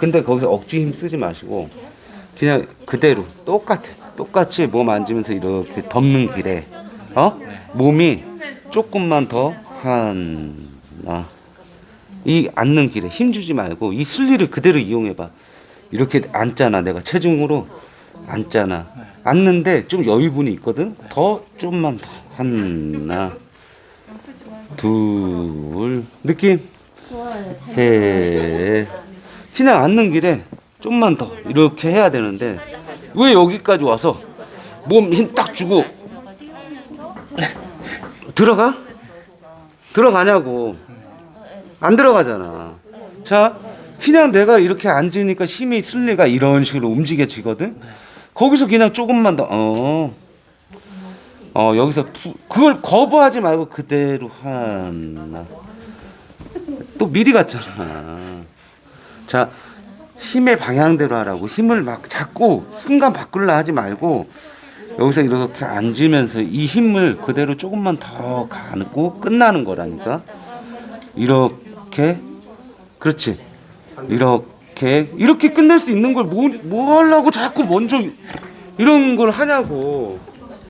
근데 거기서 억지 힘 쓰지 마시고 그냥 그대로 똑같아. 똑같이 몸 만지면서 이렇게 덮는 길에 어 몸이 조금만 더 하나 이 앉는 길에 힘 주지 말고 이 순리를 그대로 이용해 봐. 이렇게 앉잖아. 내가 체중으로 앉잖아. 앉는데 좀 여유분이 있거든. 더 좀만 더 하나 둘 느낌 셋 그냥 앉는 길에 좀만 더 이렇게 해야 되는데 왜 여기까지 와서 몸 힘 딱 주고 들어가? 들어가냐고. 안 들어가잖아. 자 그냥 내가 이렇게 앉으니까 힘이 순리가 이런 식으로 움직여지거든? 거기서 그냥 조금만 더 어. 어 여기서 푸, 그걸 거부하지 말고 그대로 하나. 또 미리 갔잖아 자 힘의 방향대로 하라고. 힘을 막 자꾸 순간 바꾸려 하지 말고 여기서 이렇게 앉으면서 이 힘을 그대로 조금만 더 가고 끝나는 거라니까. 이렇게. 그렇지. 이렇게. 이렇게 끝낼 수 있는 걸뭐 뭐 하려고 자꾸 먼저 이런 걸 하냐고